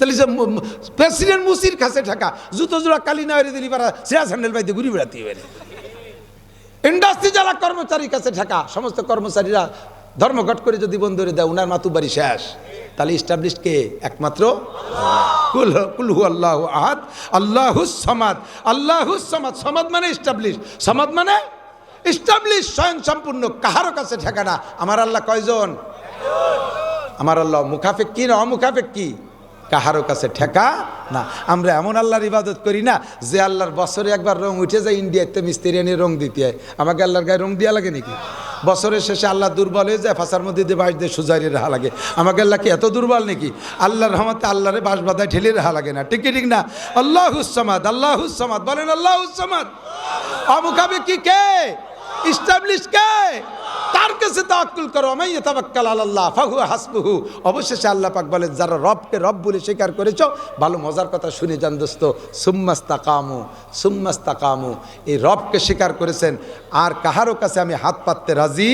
তাহলে যে প্রেসিডেন্ট মুসির কাছে ঠেকা, জুতো জোড়া কালি না হয়ে দিলি পারা সিরা স্যান্ডেল বাইতে ঘুরি বেড়াতে হবে ইন্ডাস্ট্রি যারা কর্মচারীর কাছে ঠেকা, সমস্ত কর্মচারীরা ধর্মঘট করে যদি বন্ধ করে দেয়, উনার মাতু মাতুবাড়ি শেষ। তাহলে ইস্টাবলিশ কে? একমাত্র কুল কুলহু আল্লাহ আহাদ আল্লাহুস সমাদ। আল্লাহুস সমাদ সমাদ মানে ইস্টাবলিশ সমাদ মানে ইস্টাবলিশ স্বয়ং সম্পূর্ণ কাহারও কাছে ঠেকা না। আমার আল্লাহ কয়জন? আমার আল্লাহ মুখাফেক কি না অমুখাফেক কি? কাহারও কাছে ঠেকা না। আমরা এমন আল্লাহর ইবাদত করি না যে আল্লাহর বছরে একবার রং উঠে যায় ইন্ডিয়াতে মিস্ত্রি এনে রং দিতে হয় আমাকে আল্লাহর গায়ে রং দিয়া লাগে নাকি? বছরের শেষে আল্লাহ দুর্বল হয়ে যায়, ফাঁসার মধ্যে দিয়ে বাঁশ দিয়ে সুজারি রাহা লাগে। আমাকে আল্লাহ কি এত দুর্বল নাকি? আল্লাহর রহমতে আল্লাহরে বাঁশ বাধায় ঠেলে রাহা লাগে না। ঠিক ঠিক না? আল্লাহ হুসমাদ আল্লাহ হুসমাদ বলেন আল্লাহ হুসমাদ অমুখাবে কি কে? ইস্টাবলিশ কে? তার কাছে তাক্কুল করো আমি তাবাক্কাল আল্লাহ ফাহু হাসবুহু। অবশেষে আল্লাহ পাক বলেন, যারা রবকে রব বলে স্বীকার করেছ, ভালো মজার কথা শুনে যান দোস্ত। সুম্মাস্তাকামু সুম্মাস্তাকামু। এই রবকে স্বীকার করেছেন, আর কাহারও কাছে আমি হাত পাততে রাজি